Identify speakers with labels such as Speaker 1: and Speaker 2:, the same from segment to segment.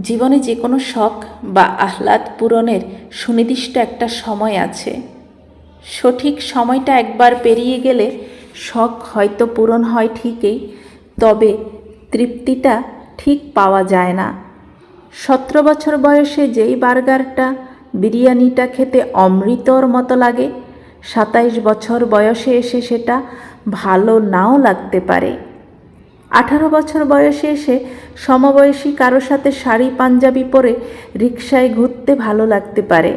Speaker 1: জীবনে যে কোনো শখ বা আহ্লাদ পূরণের সুনির্দিষ্ট একটা সময় আছে। সঠিক সময়টা একবার পেরিয়ে গেলে শখ হয়তো পূরণ হয় ঠিকই, তবে তৃপ্তিটা ঠিক পাওয়া যায় না। সতেরো বছর বয়সে যেই বার্গারটা, বিরিয়ানিটা খেতে অমৃতর মতো লাগে, সাতাইশ বছর বয়সে এসে সেটা ভালো নাও লাগতে পারে। আঠারো বছর বয়সে এসে সমবয়সী কারও সাথে শাড়ি, পাঞ্জাবি পরে রিক্সায় ঘুরতে ভালো লাগতে পারে।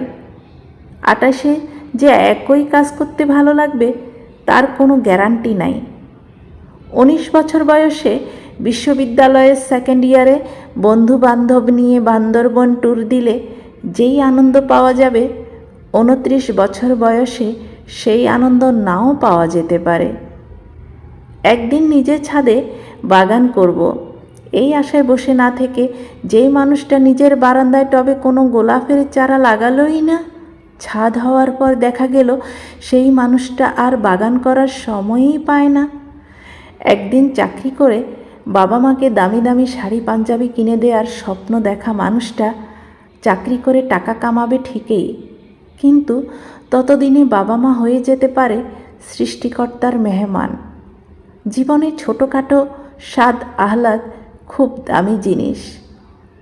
Speaker 1: আটাশে যে একই কাজ করতে ভালো লাগবে, তার কোনো গ্যারান্টি নাই। উনিশ বছর বয়সে বিশ্ববিদ্যালয়ের সেকেন্ড ইয়ারে বন্ধু বান্ধব নিয়ে বান্দরবন ট্যুর দিলে যেই আনন্দ পাওয়া যাবে, উনত্রিশ বছর বয়সে সেই আনন্দ নাও পাওয়া যেতে পারে। একদিন নিজের ছাদে বাগান করব। এই আশায় বসে না থেকে যেই মানুষটা নিজের বারান্দায় টবে কোনো গোলাপের চারা লাগালোই না, ছাদ হওয়ার পর দেখা গেল সেই মানুষটা আর বাগান করার সময়ই পায় না একদিন চাকরি করে বাবা মাকে দামি দামি শাড়ি পাঞ্জাবি কিনে দেওয়ার স্বপ্ন দেখা মানুষটা চাকরি করে টাকা কামাবে ঠিকই, কিন্তু ততদিনে বাবা মা হয়ে যেতে পারে সৃষ্টিকর্তার মেহমান জীবনে ছোটোখাটো স্বাদ আহ্লাদ খুব দামি জিনিস।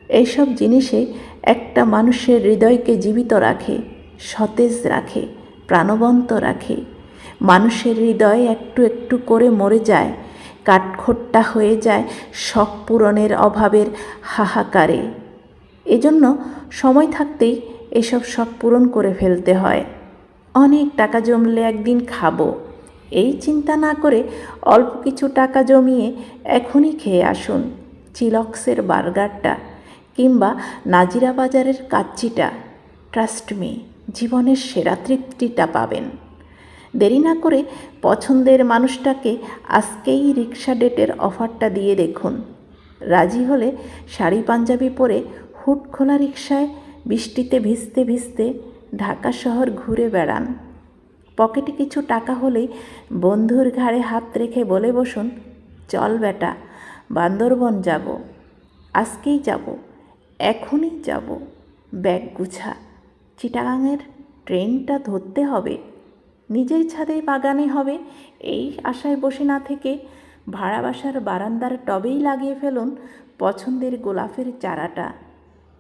Speaker 1: এইসব জিনিসে একটা মানুষের হৃদয়কে জীবিত রাখে, সতেজ রাখে, প্রাণবন্ত রাখে। মানুষের হৃদয় একটু একটু করে মরে যায়, কাঠখোট্টা হয়ে যায় শখ পূরণের অভাবের হাহাকারে। এজন্য সময় থাকতেই এসব শখ পূরণ করে ফেলতে হয়। অনেক টাকা জমলে একদিন খাব। এই চিন্তা না করে অল্প কিছু টাকা জমিয়ে এখনই খেয়ে আসুন। চিলক্সের বার্গারটা কিংবা নাজিরা বাজারের কাচ্চিটা। ট্রাস্ট মি জীবনের সেরা তৃপ্তিটা পাবেন। দেরি না করে পছন্দের মানুষটাকে আজকেই রিক্সা ডেটের অফারটা দিয়ে দেখুন। রাজি হলে শাড়ি পাঞ্জাবি পরে হুট খোলা রিক্সায় বৃষ্টিতে ভিজতে ভিজতে ঢাকা শহর ঘুরে বেড়ান। পকেটে কিছু টাকা হলেই বন্ধুর ঘাড়ে হাত রেখে বলে বসুন, চল বেটা, বান্দরবন যাব, আজকেই যাব, এখনই যাব, ব্যাগ গুছা চিটাগাংয়ের ট্রেনটা ধরতে হবে, নিজের ছাদে বাগানে হবে, এই আশায় বসে না থেকে ভাড়া বাসার বারান্দার টবেই লাগিয়ে ফেলুন পছন্দের গোলাপের চারাটা।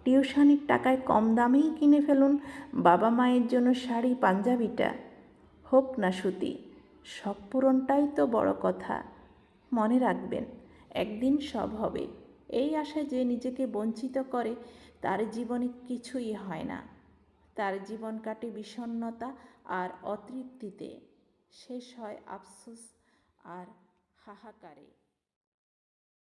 Speaker 1: টিউশনির টাকায় কম দামেই কিনে ফেলুন বাবা মায়ের জন্য শাড়ি, পাঞ্জাবিটা। হোক না সুতি, সব পূরণটাই তো বড় কথা। মনে রাখবেন, একদিন সব হবে। এই আশা যে নিজেকে বঞ্চিত করে, তার জীবনে কিছুই হয় না। তার জীবন কাটে বিষণ্নতা আর অতৃপ্তিতে। শেষ হয় আফসোস আর হাহাকারে।